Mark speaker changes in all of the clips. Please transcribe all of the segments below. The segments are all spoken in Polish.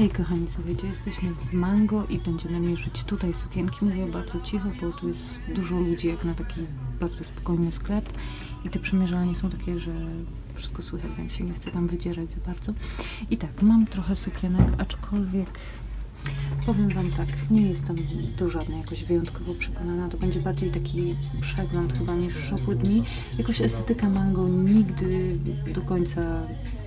Speaker 1: Hej kochani, słuchajcie, jesteśmy w Mango i będziemy mierzyć tutaj sukienki. Mówię bardzo cicho, bo tu jest dużo ludzi jak na taki bardzo spokojny sklep i te przymierzalnie są takie, że wszystko słychać, więc się nie chcę tam wydzierać za bardzo. I tak, mam trochę sukienek, aczkolwiek powiem Wam tak, nie jestem do żadnej jakoś wyjątkowo przekonana. To będzie bardziej taki przegląd chyba niż shopły dni. Jakoś estetyka mango nigdy do końca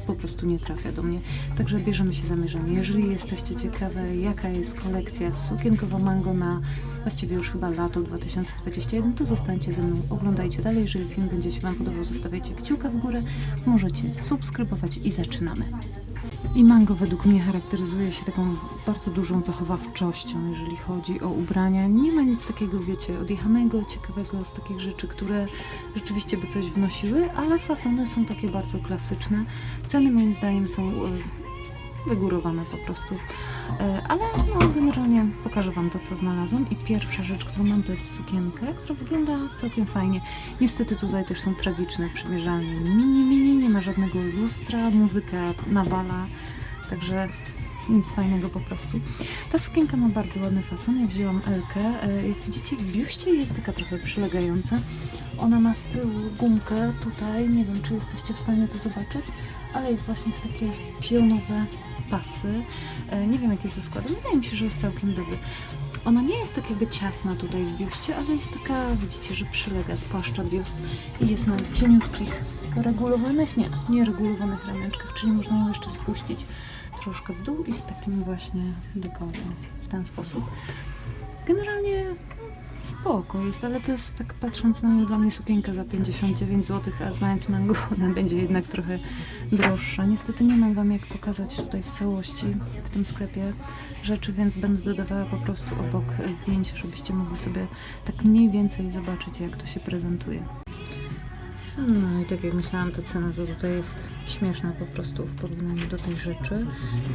Speaker 1: po prostu nie trafia do mnie. Także bierzemy się za mierzenie. Jeżeli jesteście ciekawe, jaka jest kolekcja sukienkowa mango na właściwie już chyba lato 2021, to zostańcie ze mną, oglądajcie dalej. Jeżeli film będzie się Wam podobał, zostawiajcie kciuka w górę, możecie subskrybować i zaczynamy. I mango według mnie charakteryzuje się taką bardzo dużą zachowawczością, jeżeli chodzi o ubrania. Nie ma nic takiego, wiecie, odjechanego, ciekawego z takich rzeczy, które rzeczywiście by coś wnosiły, ale fasony są takie bardzo klasyczne. Ceny moim zdaniem są e, wygórowane po prostu. E, Ale no, generalnie pokażę Wam to, co znalazłam. I pierwsza rzecz, którą mam, to jest sukienka, która wygląda całkiem fajnie. Niestety tutaj też są tragiczne przymierzalnie. Mini, mini, nie ma żadnego lustra, muzyka nawala, także nic fajnego po prostu. Ta sukienka ma bardzo ładny fason, ja wzięłam Elkę. E, Jak widzicie w biuście jest taka trochę przylegająca. Ona ma z tyłu gumkę tutaj, nie wiem czy jesteście w stanie to zobaczyć, ale jest właśnie w takie pionowe pasy. E, Nie wiem jaki jest ze składem, wydaje mi się, że jest całkiem dobry. Ona nie jest tak jakby ciasna tutaj w biuście, ale jest taka, widzicie, że przylega, spłaszcza biust i jest na cieniutkich, regulowanych, nie, nieregulowanych ramionczkach, czyli można ją jeszcze spuścić troszkę w dół i z takim właśnie dekoltem w ten sposób. Generalnie spoko jest, ale to jest tak patrząc na nią dla mnie sukienka za 59 zł, a znając mango ona będzie jednak trochę droższa. Niestety nie mam Wam jak pokazać tutaj w całości w tym sklepie rzeczy, więc będę dodawała po prostu obok zdjęcia, żebyście mogli sobie tak mniej więcej zobaczyć jak to się prezentuje. No i tak jak myślałam, ta cena to tutaj jest śmieszna po prostu w porównaniu do tej rzeczy.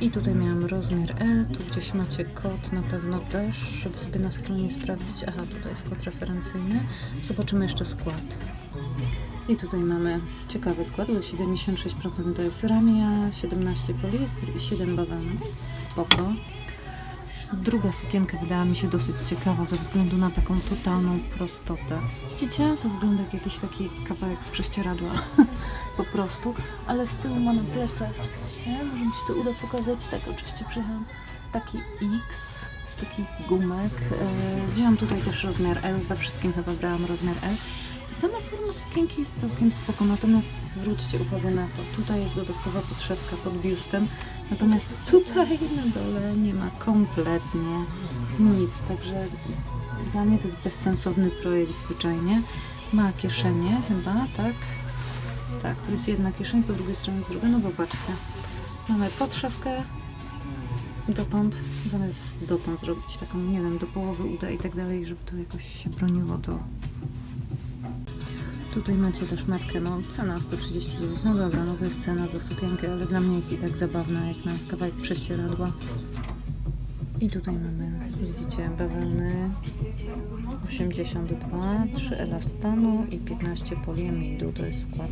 Speaker 1: I tutaj miałam rozmiar L, tu gdzieś macie kod na pewno też, żeby sobie na stronie sprawdzić. Aha, tutaj jest kod referencyjny. Zobaczymy jeszcze skład. I tutaj mamy ciekawy skład, bo 76% to jest ramia, 17 poliester i 7 bawełny. Spoko. Druga sukienka wydała mi się dosyć ciekawa ze względu na taką totalną prostotę. Widzicie? To wygląda jak jakiś taki kawałek prześcieradła po prostu, ale z tyłu ma na plecach, nie? może mi się to uda pokazać, tak oczywiście przyjechałam taki X z takich gumek. E, wzięłam tutaj też rozmiar L, we wszystkim chyba brałam rozmiar L. Sama forma sukienki jest całkiem spoko, natomiast zwróćcie uwagę na to, tutaj jest dodatkowa podszewka pod biustem, natomiast tutaj na dole nie ma kompletnie nic, także dla mnie to jest bezsensowny projekt zwyczajnie. Ma kieszenie chyba, tak? Tak, tu jest jedna kieszeń, po drugiej stronie jest druga, no popatrzcie. Mamy podszewkę, dotąd, zamiast dotąd zrobić taką, nie wiem, do połowy uda i tak dalej, żeby to jakoś się broniło, to Tutaj macie też metkę, no cena 139, no dobra, no to jest cena za sukienkę, ale dla mnie jest i tak zabawna, jak na kawałek prześcieradła. I tutaj mamy, widzicie, bawełny 82, 3 elastanu i 15 poliamidu, to jest skład.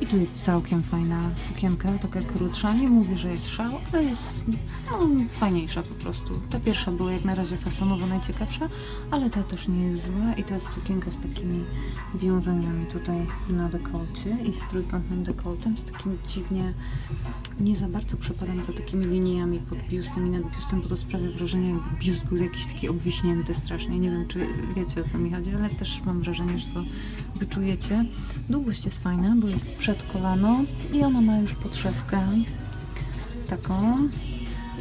Speaker 1: I tu jest całkiem fajna sukienka, taka krótsza. Nie mówię, że jest szał, ale jest no, fajniejsza po prostu. Ta pierwsza była jak na razie fasonowo najciekawsza, ale ta też nie jest zła. I to jest sukienka z takimi wiązaniami tutaj na dekolcie i z trójkątnym dekoltem, z takim dziwnie, nie za bardzo przepadam za takimi liniami pod biustem i nad biustem, bo to sprawia wrażenie, jakby biust był jakiś taki obwiśnięty strasznie. Nie wiem, czy wiecie o co mi chodzi, ale też mam wrażenie, że to wyczujecie. Długość jest fajna, bo jest przed kolano i ona ma już podszewkę taką.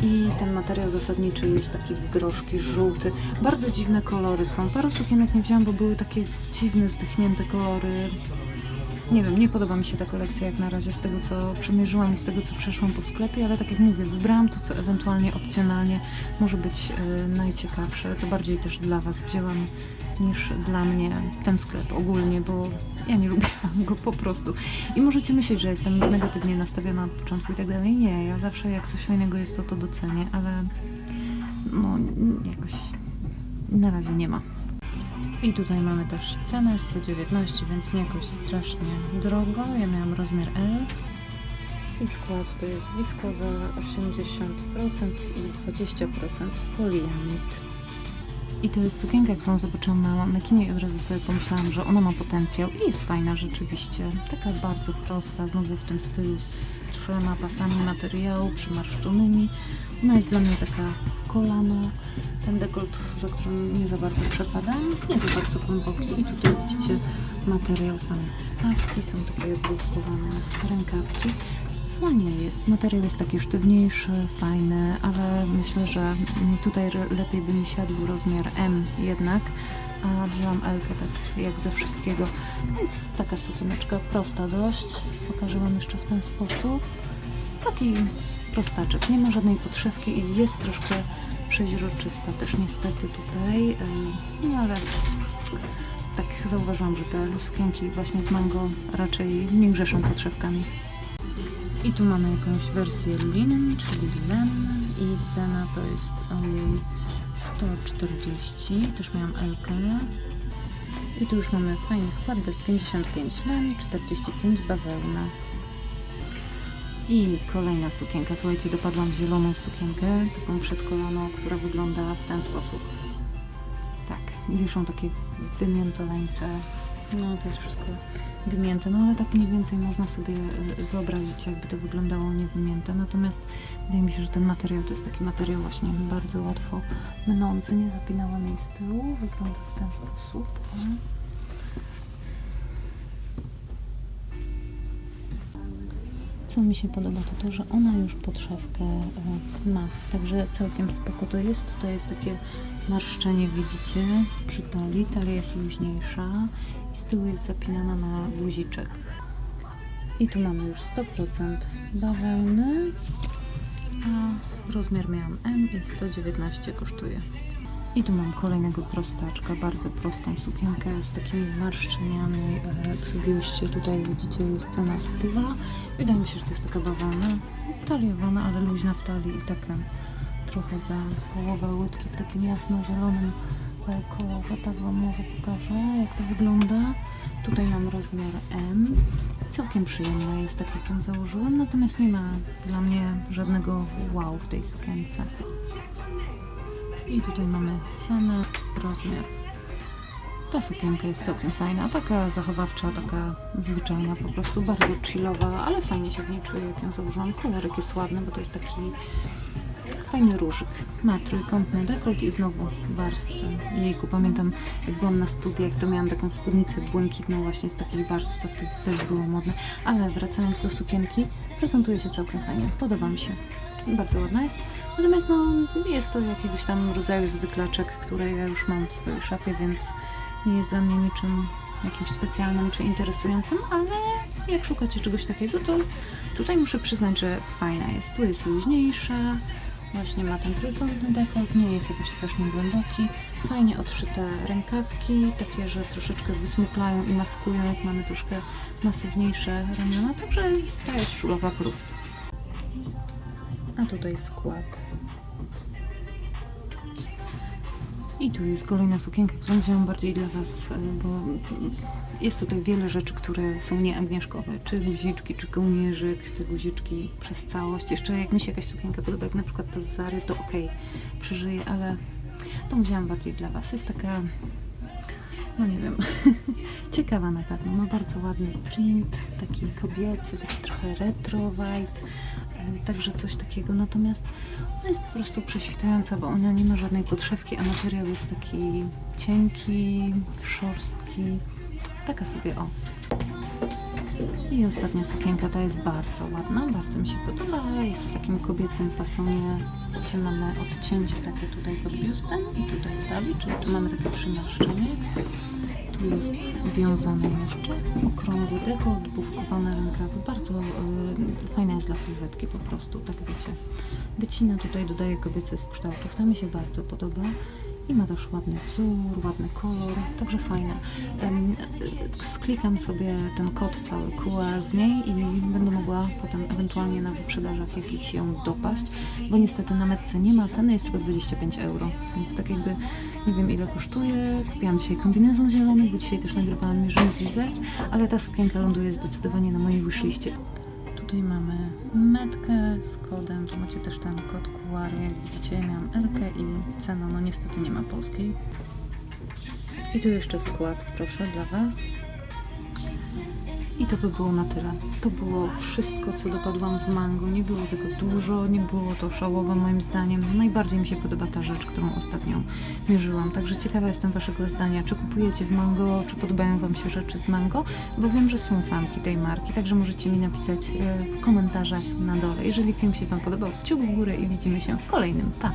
Speaker 1: I ten materiał zasadniczy jest taki w groszki, żółty. Bardzo dziwne kolory są. Paru sukienek nie wzięłam, bo były takie dziwne, zdychnięte kolory. Nie wiem, nie podoba mi się ta kolekcja jak na razie z tego, co przemierzyłam i z tego, co przeszłam po sklepie, ale tak jak mówię, wybrałam to, co ewentualnie opcjonalnie może być e, najciekawsze. To bardziej też dla Was wzięłam niż dla mnie ten sklep ogólnie, bo ja nie lubię go po prostu. I możecie myśleć, że jestem negatywnie nastawiona na początku i tak dalej. Nie, ja zawsze jak coś fajnego jest, to to docenię, ale no jakoś na razie nie ma. I tutaj mamy też cenę 119, więc nie jakoś strasznie drogo. Ja miałam rozmiar L. I skład to jest wiskoza 80% i 20% poliamid. I to jest sukienka, którą zobaczyłam na manekinie i od razu sobie pomyślałam, że ona ma potencjał i jest fajna rzeczywiście. Taka bardzo prosta, znowu w tym stylu z trzema pasami materiału przymarszczonymi. Ona jest dla mnie taka w kolano. Ten dekolt, za którym nie za bardzo przepadam, nie za bardzo głęboki. I tutaj widzicie materiał sam jest w paski, są tutaj obłówkowane rękawki. Zła nie jest. Materiał jest taki sztywniejszy, fajny, ale myślę, że tutaj lepiej by mi siadł rozmiar M jednak, a wzięłam L tak jak ze wszystkiego. Więc taka sukieneczka prosta dość. Pokażę Wam jeszcze w ten sposób. Taki prostaczek, nie ma żadnej podszewki i jest troszkę przeźroczysta też niestety tutaj, yy, no ale tak zauważyłam, że te sukienki właśnie z mango raczej nie grzeszą podszewkami. I tu mamy jakąś wersję linen, czyli len i cena to jest ojej 140, też miałam Elkę. I tu już mamy fajny skład, jest 55 len, 45 bawełna. I kolejna sukienka, słuchajcie, dopadłam zieloną sukienkę, taką przedkolaną, która wygląda w ten sposób. Tak, wiszą takie wymiętoleńce, no to jest wszystko wymięte, no ale tak mniej więcej można sobie wyobrazić, jakby to wyglądało niewymięte. Natomiast wydaje mi się, że ten materiał to jest taki materiał właśnie bardzo łatwo mnący, nie zapinała z tyłu, wygląda w ten sposób. O. Co mi się podoba, to to, że ona już podszewkę e, ma, także całkiem spoko to jest. Tutaj jest takie marszczenie, widzicie, przy talii. Talia jest luźniejsza i z tyłu jest zapinana na guziczek. I tu mamy już 100% bawełny, a rozmiar miałam M i 119 kosztuje. I tu mam kolejnego prostaczka, bardzo prostą sukienkę z takimi marszczeniami e, przy biuście. Tutaj widzicie jest cena stywa. Wydaje mi się, że to jest taka bawełna, taliowana, ale luźna w talii i taka trochę za połowę łydki w takim jasno-zielonym e, kolorze. Tak Wam może pokażę, jak to wygląda. Tutaj mam rozmiar M. Całkiem przyjemna jest, tak jak ją założyłam, natomiast nie ma dla mnie żadnego wow w tej sukience. I tutaj mamy cenę, rozmiar. Ta sukienka jest całkiem fajna, taka zachowawcza, taka zwyczajna, po prostu bardzo chillowa, ale fajnie się w niej czuję, jak ją założyłam. Kolorek jest ładny, bo to jest taki fajny różyk. Ma trójkątny dekolt i znowu warstwy. Jejku, pamiętam jak byłam na studiach, to miałam taką spódnicę błękitną właśnie z takich warstw, co wtedy też było modne. Ale wracając do sukienki, prezentuje się całkiem fajnie. Podoba mi się. Bardzo ładna jest. Natomiast no, jest to jakiegoś tam rodzaju zwyklaczek, które ja już mam w swojej szafie, więc nie jest dla mnie niczym jakimś specjalnym czy interesującym, ale jak szukacie czegoś takiego, to tutaj muszę przyznać, że fajna jest. Tu jest luźniejsza, właśnie ma ten trójkątny dekolt, nie jest jakoś strasznie głęboki. Fajnie odszyte rękawki, takie, że troszeczkę wysmuklają i maskują, jak mamy troszkę masywniejsze ramiona, także ta jest szulowa porówka. A tutaj skład. I tu jest kolejna sukienka, którą wziąłam bardziej dla Was, e, bo jest tutaj wiele rzeczy, które są nieagnieszkowe. Czy guziczki, czy kołnierzyk, te guziczki przez całość. Jeszcze jak mi się jakaś sukienka podoba, jak na przykład ta z Zary, to okej, przeżyję, ale tą wzięłam bardziej dla Was. Jest taka, no nie wiem, ciekawa na pewno. Ma bardzo ładny print, taki kobiecy, taki trochę retro vibe. E, Także coś takiego, natomiast ona jest po prostu prześwitująca, bo ona nie ma żadnej podszewki, a materiał jest taki cienki, szorstki, taka sobie o. I ostatnia sukienka, ta jest bardzo ładna, bardzo mi się podoba, jest w takim kobiecym fasonie, widzicie mamy odcięcie takie tutaj pod biustem i tutaj w talii, czyli tu mamy takie przymieszczenie. Jest wiązane jeszcze, okrągły dekolt, bufkowane rękawy, bardzo y, fajna jest dla sylwetki po prostu, tak wiecie. Wycina tutaj, dodaje kobiecych kształtów, ta mi się bardzo podoba. I ma też ładny wzór, ładny kolor, także y, sklikam sobie ten kod cały QR z niej i będę mogła potem ewentualnie na wyprzedażach jakichś ją dopaść, bo niestety na metce nie ma ceny, jest tylko 25 euro, więc tak jakby nie wiem ile kosztuje. Kupiłam dzisiaj kombinezon zielony, bo dzisiaj też nagrywałam z Reserve, ale ta sukienka ląduje zdecydowanie na mojej wishliście. Tu Tutaj mamy metkę z kodem. Tu macie też ten kod QR. Jak widzicie, ja miałam Rkę i cena, no niestety nie ma polskiej. I tu jeszcze skład, proszę, dla Was. I to by było na tyle. To było wszystko, co dopadłam w mango. Nie było tego dużo, nie było to szałowe moim zdaniem. Najbardziej mi się podoba ta rzecz, którą ostatnio mierzyłam. Także ciekawa jestem Waszego zdania. Czy kupujecie w mango, czy podobają Wam się rzeczy z mango? Bo wiem, że są fanki tej marki, także możecie mi napisać e, w komentarzach na dole. Jeżeli film się Wam podobał, kciuk w górę i widzimy się w kolejnym. Pa!